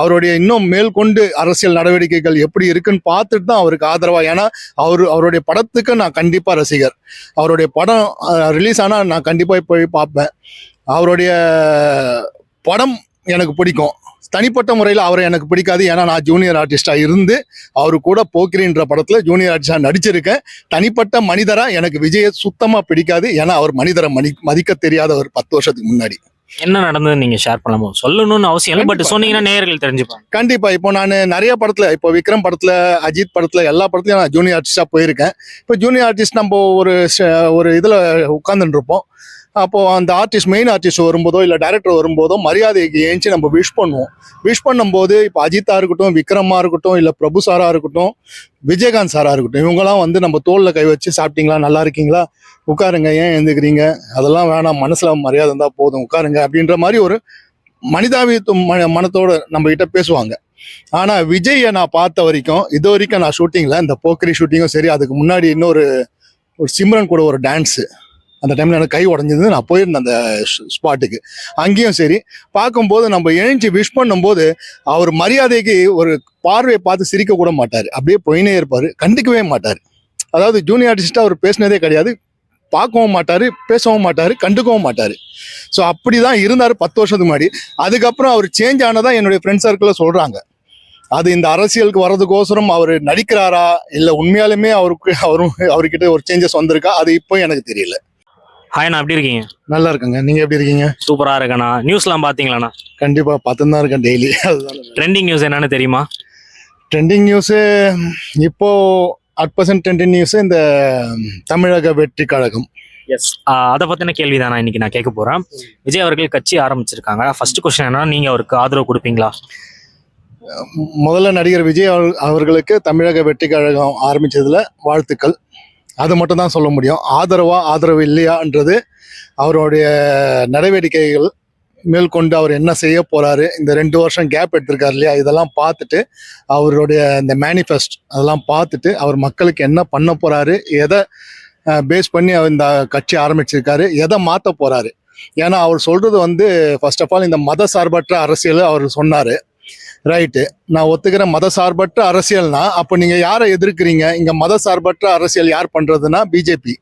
அவருடைய இன்னும் மேற்கொண்டு அரசியல் நடவடிக்கைகள் எப்படி இருக்குன்னு பார்த்துட்டு தான் அவருக்கு ஆதரவா. ஏன்னா அவர் அவருடைய படத்துக்கு நான் கண்டிப்பாக ரசிகர். அவருடைய படம் ரிலீஸ் ஆனால் நான் கண்டிப்பாக போய் பார்ப்பேன். அவருடைய படம் எனக்கு பிடிக்கும். தனிப்பட்ட முறையில் அவரை எனக்கு பிடிக்காது. ஏன்னா நான் ஜூனியர் ஆர்டிஸ்டாக இருந்து அவரு கூட போக்கிரின்ற படத்தில் ஜூனியர் ஆர்டிஸ்டாக நடிச்சிருக்கேன். தனிப்பட்ட மனிதராக எனக்கு விஜயை சுத்தமாக பிடிக்காது. ஏன்னா அவர் மனிதரை மதி மதிக்க தெரியாத ஒரு பத்து வருஷத்துக்கு முன்னாடி. என்ன நடந்தது நீங்க ஷேர் பண்ணலாமோ சொல்லணும்னு அவசியம் இல்லை பட். சொன்னீங்கன்னா நேயர்கள் தெரிஞ்சுப்பாங்க. கண்டிப்பா இப்போ நான் நிறைய படத்துல இப்போ விக்ரம் படத்துல அஜித் படத்துல எல்லா படத்துலயும் நான் ஜூனியர் ஆர்டிஸ்டா போயிருக்கேன். இப்போ ஜூனியர் ஆர்டிஸ்ட் நம்ம ஒரு ஒரு இதுல உட்கார்ந்துட்டு இருப்போம். அப்போ அந்த ஆர்டிஸ்ட் மெயின் ஆர்டிஸ்ட் வரும்போதோ இல்லை டைரக்டர் வரும்போதோ மரியாதைக்கு ஏஞ்சி நம்ம விஷ் பண்ணுவோம். விஷ் பண்ணும்போது இப்போ அஜித்தா இருக்கட்டும் விக்ரமா இருக்கட்டும் இல்லை பிரபு சாரா இருக்கட்டும் விஜயகாந்த் சாரா இருக்கட்டும் இவங்கெல்லாம் வந்து நம்ம தோலில் கை வச்சு சாப்பிட்டீங்களா நல்லா இருக்கீங்களா? உட்காருங்க ஏன் எழுந்துக்கிறீங்க? அதெல்லாம் வேணாம் மனசில் மரியாதை இருந்தால் போதும் உட்காருங்க அப்படின்ற மாதிரி ஒரு மனிதாபித்துவம் ம- மனத்தோட நம்ம கிட்ட பேசுவாங்க. ஆனா விஜயை நான் பார்த்த வரைக்கும் இது வரைக்கும் நான் ஷூட்டிங்ல இந்த போக்கரி ஷூட்டிங்கும் சரி அதுக்கு முன்னாடி இன்னொரு ஒரு சிம்ரன் கூட ஒரு டான்ஸு அந்த டைம்ல எனக்கு கை உடஞ்சது நான் போயிருந்தேன் அந்த ஸ்பாட்டுக்கு அங்கேயும் சரி பார்க்கும்போது நம்ம எழுஞ்சி விஷ் பண்ணும்போது அவர் மரியாதைக்கு ஒரு பார்வையை பார்த்து சிரிக்க கூட மாட்டார். அப்படியே போயினே இருப்பார். கண்டுக்கவே மாட்டார். அதாவது ஜூனியர் ஆர்டிஸ்ட்டாக அவர் பேசினதே கிடையாது. பார்க்கவும் மாட்டார் பேசவும் மாட்டார் கண்டுக்கவும் மாட்டார். ஸோ அப்படி தான் இருந்தார் பத்து வருஷத்துக்கு முன்னாடி. அதுக்கப்புறம் அவர் சேஞ்ச் ஆனதான் என்னுடைய ஃப்ரெண்ட்ஸ் சர்க்கிளில் சொல்கிறாங்க அது இந்த அரசியலுக்கு வர்றதுக்கோசரம் அவர் நடிக்கிறாரா? இல்லை உண்மையாலுமே அவருக்கு அவரும் அவர்கிட்ட ஒரு சேஞ்சஸ் வந்திருக்கா? அது இப்போ எனக்கு தெரியல. ஹாய் நான் எப்படி இருக்கீங்க? நல்லா இருக்குங்க. நீங்க எப்படி இருக்கீங்க? சூப்பரா இருக்கேண்ணா. நியூஸ்லாம் பாத்தீங்களாண்ணா? கண்டிப்பா பார்த்துன்னு தான் இருக்கேன் டெய்லி அதுதான் ட்ரெண்டிங் நியூஸ் என்னன்னு தெரியுமா? ட்ரெண்டிங் நியூஸு இப்போ அட் பர்சன்ட் ட்ரெண்டிங் நியூஸ் இந்த தமிழக வெற்றி கழகம். எஸ் அதை பத்தின கேள்வி தான் இன்னைக்கு நான் கேட்க போறேன். விஜய் அவர்கள் கட்சி ஆரம்பிச்சிருக்காங்க. ஃபர்ஸ்ட் கொஸ்டின் என்னன்னா நீங்க அவருக்கு ஆதரவு கொடுப்பீங்களா? முதல்ல நடிகர் விஜய் அவர்கள்- அவர்களுக்கு தமிழக வெற்றி கழகம் ஆரம்பிச்சதுல வாழ்த்துக்கள். அது மட்டும் தான் சொல்ல முடியும். ஆதரவா ஆதரவு இல்லையான்றது அவருடைய நடவடிக்கைகள் மேற்கொண்டு அவர் என்ன செய்ய போறாரு இந்த ரெண்டு வருஷம் கேப் எடுத்திருக்காரு இல்லையா இதெல்லாம் பார்த்துட்டு அவருடைய இந்த மேனிஃபெஸ்ட் அதெல்லாம் பார்த்துட்டு அவர் மக்களுக்கு என்ன பண்ண போறாரு எதை பேஸ் பண்ணி அவர் இந்த கட்சி ஆரம்பிச்சிருக்காரு எதை மாற்ற போறாரு. ஏன்னா அவர் சொல்றது வந்து ஃபர்ஸ்ட் ஆஃப் ஆல் இந்த மத சார்பற்ற அரசியல் அவர் சொன்னாரு. ரைட்டு நான் ஒத்துக்கிறேன். மத சார்பற்ற அரசியல்னா அப்போ நீங்கள் யாரை எதிர்க்கிறீங்க? இங்கே மத சார்பற்ற அரசியல் யார் பண்ணுறதுன்னா பிஜேபி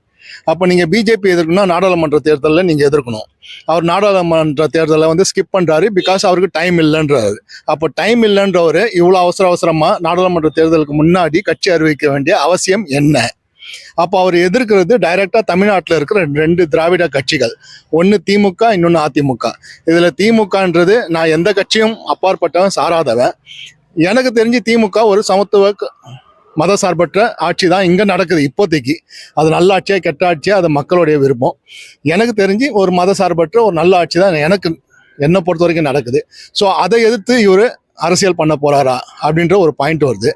அப்போ நீங்கள் பிஜேபி எதிர்க்கணும்னா நாடாளுமன்ற தேர்தலில் நீங்கள் எதிர்க்கணும். அவர் நாடாளுமன்ற தேர்தலை வந்து ஸ்கிப் பண்ணுறாரு பிகாஸ் அவருக்கு டைம் இல்லைன்றாரு. அப்போ டைம் இல்லைன்றவர் இவ்வளோ அவசர அவசரமாக நாடாளுமன்ற தேர்தலுக்கு முன்னாடி கட்சி அறிவிக்க வேண்டிய அவசியம் என்ன? அப்போ அவர் எதிர்க்கிறது டைரக்டா தமிழ்நாட்டில் இருக்கிற ரெண்டு திராவிட கட்சிகள். ஒன்று திமுக இன்னொன்று அதிமுக. இதில் திமுகன்றது நான் எந்த கட்சியும் அப்பாற்பட்டவன் சாராதவன். எனக்கு தெரிஞ்சு திமுக ஒரு சமத்துவ மத சார்பற்ற ஆட்சி தான் இங்கே நடக்குது இப்போதைக்கு. அது நல்ல ஆட்சியா கெட்ட ஆட்சியா அது மக்களுடைய விருப்பம். எனக்கு தெரிஞ்சு ஒரு மத சார்பற்ற ஒரு நல்ல ஆட்சி தான் எனக்கு என்னை பொறுத்த வரைக்கும் நடக்குது. ஸோ அதை எதிர்த்து இவர் அரசியல் பண்ண போகிறாரா அப்படின்ற ஒரு பாயிண்ட் வருது.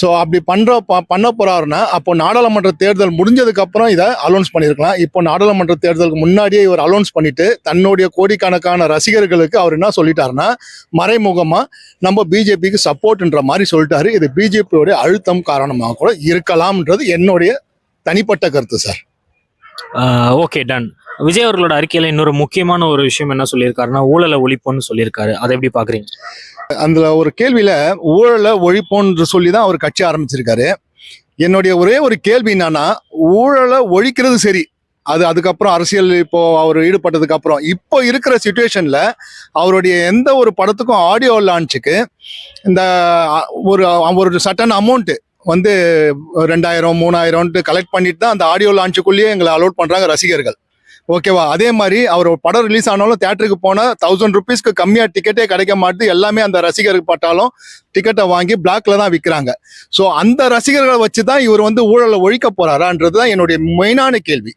ஸோ அப்படி பண்ணுற ப- பண்ண போகிறாருன்னா அப்போ நாடாளுமன்ற தேர்தல் முடிஞ்சதுக்கப்புறம் இதை அலௌன்ஸ் பண்ணியிருக்கலாம் இப்போ நாடாளுமன்ற தேர்தலுக்கு முன்னாடியே இவர் அலௌன்ஸ் பண்ணிட்டு தன்னுடைய கோடிக்கணக்கான ரசிகர்களுக்கு அவர் என்ன சொல்லிட்டாருன்னா மறைமுகமாக நம்ம பிஜேபிக்கு சப்போர்ட்ன்ற மாதிரி சொல்லிட்டாரு. இது பிஜேபியோடைய அழுத்தம் காரணமாக கூட இருக்கலாம்ன்றது என்னுடைய தனிப்பட்ட கருத்து சார். ஓகே டன் விஜய் அவர்களோட அறிக்கையில இன்னொரு முக்கியமான ஒரு விஷயம் என்ன சொல்லியிருக்காருன்னா ஊழலை ஒழிப்போன்னு சொல்லியிருக்காரு. அதை எப்படி பாக்குறீங்க? அந்த ஒரு கேள்வியில ஊழலை ஒழிப்போன்று சொல்லி தான் அவர் கட்சி ஆரம்பிச்சிருக்காரு. என்னுடைய ஒரே ஒரு கேள்வி என்னன்னா ஊழலை ஒழிக்கிறது சரி. அது அதுக்கப்புறம் அரசியல் இப்போ அவர் ஈடுபட்டதுக்கு அப்புறம். இப்போ இருக்கிற சுச்சுவேஷன்ல அவருடைய எந்த ஒரு படத்துக்கும் ஆடியோ லான்ச்சுக்கு இந்த ஒரு ஒரு சட்டன் அமௌண்ட் வந்து ரெண்டாயிரம் மூணாயிரம்ட்டு கலெக்ட் பண்ணிட்டு தான் அந்த ஆடியோ லான்ச்சுக்குள்ளேயே எங்களை அலோட் பண்றாங்க ரசிகர்கள். ஓகேவா? அதே மாதிரி அவர் படம் ரிலீஸ் ஆனாலும் தேட்டருக்கு போனால் தௌசண்ட் ருபீஸ்க்கு கம்மியாக டிக்கெட்டே கிடைக்க மாட்டுது எல்லாமே அந்த ரசிகருக்கு பட்டாலும் டிக்கெட்டை வாங்கி பிளாக்ல தான் விற்கிறாங்க ஸோ அந்த ரசிகர்களை வச்சு தான் இவர் வந்து ஊழலை ஒழிக்க போறாரான்றது தான் என்னுடைய மெயினான கேள்வி.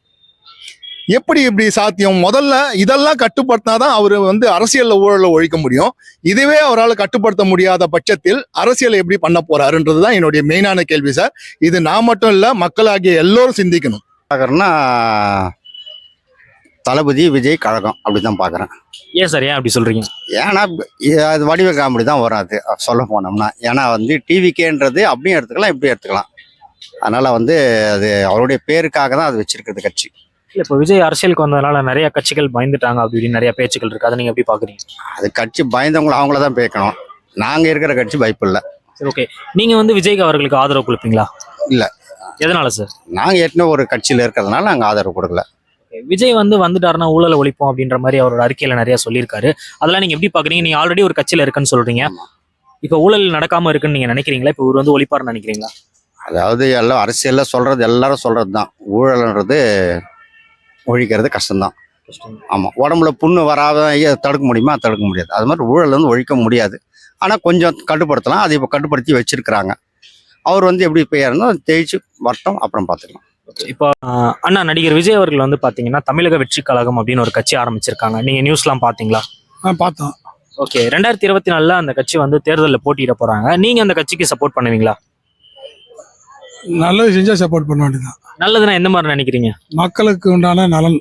எப்படி இப்படி சாத்தியம்? முதல்ல இதெல்லாம் கட்டுப்படுத்தினாதான் அவர் வந்து அரசியலில் ஊழலை ஒழிக்க முடியும். இதுவே அவரால் கட்டுப்படுத்த முடியாத பட்சத்தில் அரசியலை எப்படி பண்ண போறாருன்றது தான் என்னுடைய மெயினான கேள்வி சார் இது நான் மட்டும் இல்லை மக்களாகிய எல்லோரும் சிந்திக்கணும். பார்க்குறேன்னா தளபதி விஜய் கழகம் அப்படி தான் பார்க்குறேன். ஏன் சார்? ஏன் அப்படி சொல்றீங்க? ஏன்னா அது வடிவ காமெடி தான் வரும் அது சொல்ல போனோம்னா. ஏன்னா வந்து டிவிக்கேன்றது அப்படியும் எடுத்துக்கலாம் இப்படி எடுத்துக்கலாம். அதனால் வந்து அது அவருடைய பேருக்காக தான் அது வச்சிருக்கிறது கட்சி. இல்ல இப்போ விஜய் அரசியலுக்கு வந்ததுனால நிறைய கட்சிகள் பயந்துட்டாங்க அப்படி இப்படின்னு நிறைய பேச்சுக்கள் இருக்கு. அதை நீங்க எப்படி பாக்குறீங்க அது கட்சி பயந்தவங்கள அவங்கள தான் பேக்கணும் நாங்கள் இருக்கிற கட்சி வாய்ப்பு இல்லை. சரி ஓகே நீங்க வந்து விஜய்க்கு அவர்களுக்கு ஆதரவு கொடுப்பீங்களா? இல்ல. எதனால சார்? நாங்கள் ஏற்கனவே ஒரு கட்சியில் இருக்கிறதுனால நாங்கள் ஆதரவு கொடுக்கல. விஜய் வந்து வந்துட்டாருன்னா ஊழலை ஒழிப்போம் அப்படின்ற மாதிரி அவரோட அறிக்கையில நிறைய சொல்லியிருக்காரு. அதெல்லாம் நீங்க எப்படி பாக்குறீங்க? நீங்க ஆல்ரெடி ஒரு கட்சியில இருக்குன்னு சொல்றீங்க. இப்ப ஊழல் நடக்காம இருக்குன்னு நீங்க நினைக்கிறீங்களா? இப்ப இவர் வந்து ஒழிப்பாருன்னு நினைக்கிறீங்களா? அதாவது எல்லாம் அரசியலில் சொல்கிறது எல்லாரும் சொல்கிறது தான் ஊழல்ன்றது ஒழிக்கிறது கஷ்டம்தான். ஆமாம் உடம்புல புண்ணு வராத தடுக்க முடியுமா? தடுக்க முடியாது. அது மாதிரி ஊழல் வந்து ஒழிக்க முடியாது. ஆனால் கொஞ்சம் கட்டுப்படுத்தலாம். அதை இப்போ கட்டுப்படுத்தி வச்சிருக்கிறாங்க. அவர் வந்து எப்படி பெயர்னோ தேய்ச்சி வரட்டும் அப்புறம் பார்த்துக்கலாம். இப்போ அண்ணா நடிகர் விஜய் அவர்கள் வந்து பாத்தீங்கன்னா தமிழக வெற்றி கழகம் அப்படின்னு ஒரு கட்சி ஆரம்பிச்சிருக்காங்க. நீங்க நியூஸ்லாம் பாத்தீங்களா? பார்த்தோம். ஓகே. ரெண்டாயிரத்தி இருபத்தி நாலுல அந்த கட்சி வந்து தேர்தலில் போட்டியிட போறாங்க. நீங்க அந்த கட்சிக்கு சப்போர்ட் பண்ணுவீங்களா? நல்லது செஞ்சால் சப்போர்ட் பண்ண வேண்டியதுதான். நல்லதுன்னா எந்த மாதிரி நினைக்கிறீங்க? மக்களுக்கு உண்டான நலன்.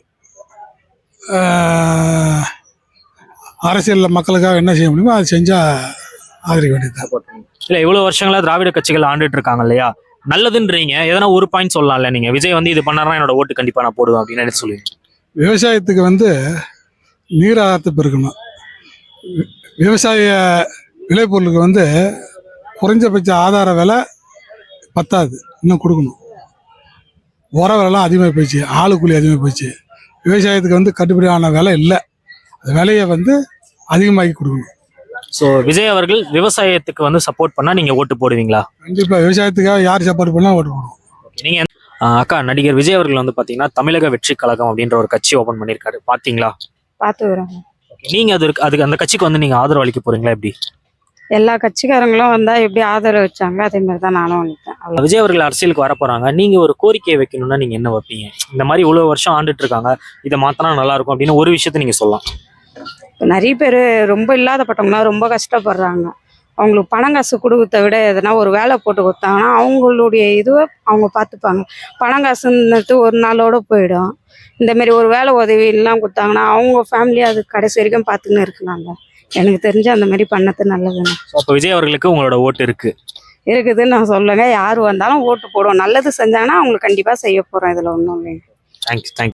அரசியலில் மக்களுக்காக என்ன செய்ய முடியுமோ அது செஞ்சால் ஆதரிக்க வேண்டியதுதான். இல்ல இவ்வளவு வருஷங்களா திராவிட கட்சிகள் ஆண்டுட்டு இருக்காங்க இல்லையா? நல்லதுன்றீங்க. எதனா ஒரு பாயிண்ட் சொல்லலாம்ல நீங்க. விஜய் வந்து இது பண்ணா என்னோட ஓட்டு கண்டிப்பா நான் போடுவேன் அப்படின்னு நினைச்சு சொல்லுவீங்க. விவசாயத்துக்கு வந்து நீர் ஆதாரத்தை பெருக்கணும். விவசாய விளைபொருளுக்கு வந்து குறைஞ்சபட்ச ஆதார விலை பத்தாது. இன்னும் கொடுக்கணும். உர விலைலாம் அதிகமாக போயிடுச்சு. ஆளு கூலி அதிகமாக போயிடுச்சு. விவசாயத்துக்கு வந்து கட்டுப்படியான விலை இல்லை. அந்த விலையை வந்து அதிகமாக்கி கொடுக்கணும். ஸோ விஜய் அவர்கள் விவசாயத்துக்கு வந்து சப்போர்ட் பண்ணா நீங்க ஓட்டு போடுவீங்களா? கண்டிப்பாக விவசாயத்துக்காக யார் சப்போர்ட் பண்ணால் ஓட்டு போடுவோம். நீங்க அக்கா நடிகர் விஜய் அவர்கள் வந்து பாத்தீங்கன்னா தமிழக வெற்றி கழகம் அப்படின்ற ஒரு கட்சி ஓபன் பண்ணிருக்காரு பாத்தீங்களா? பார்த்து வரோம் நீங்க அது அதுக்கு அந்த கட்சிக்கு வந்து நீங்க ஆதரவு அளிக்க போறீங்களா எப்படி? எல்லா கட்சிக்காரங்களும் வந்தா எப்படி ஆதரவு வச்சாங்க அதே மாதிரி தான் நானும் அவ்வளோ விஜய் அவர்கள் அரசியலுக்கு வர போறாங்க. நீங்க ஒரு கோரிக்கையை வைக்கணும்னா நீங்க என்ன வைப்பீங்க? இந்த மாதிரி இவ்வளவு வருஷம் ஆண்டுட்டு இருக்காங்க. இதை மாத்தினா நல்லா இருக்கும் அப்படின்னு ஒரு விஷயத்த நீங்க சொல்லலாம். நிறைய பேர் ரொம்ப இல்லாதப்பட்டவங்களாம் ரொம்ப கஷ்டப்படுறாங்க. அவங்களுக்கு பணம் காசு கொடுக்கறத விட எதனா ஒரு வேலை போட்டு கொடுத்தாங்கன்னா அவங்களுடைய இதுவை அவங்க பார்த்துப்பாங்க. பணம் காசுன்றது ஒரு நாளோட போயிடும். இந்த மாதிரி ஒரு வேலை உதவி எல்லாம் கொடுத்தாங்கன்னா அவங்க ஃபேமிலி அது கடைசி வரைக்கும் பார்த்துன்னு இருக்கலாம்ல எனக்கு தெரிஞ்சு அந்த மாதிரி பண்ணது அப்போ விஜய் அவர்களுக்கு உங்களோட ஓட்டு இருக்கு. இருக்குதுன்னு நான் சொல்லுங்க யார் வந்தாலும் ஓட்டு போடுவோம். நல்லது செஞ்சாங்கன்னா அவங்களுக்கு கண்டிப்பாக செய்ய போகிறோம் இதில் ஒன்றும் இல்லைங்க. Thank you thank you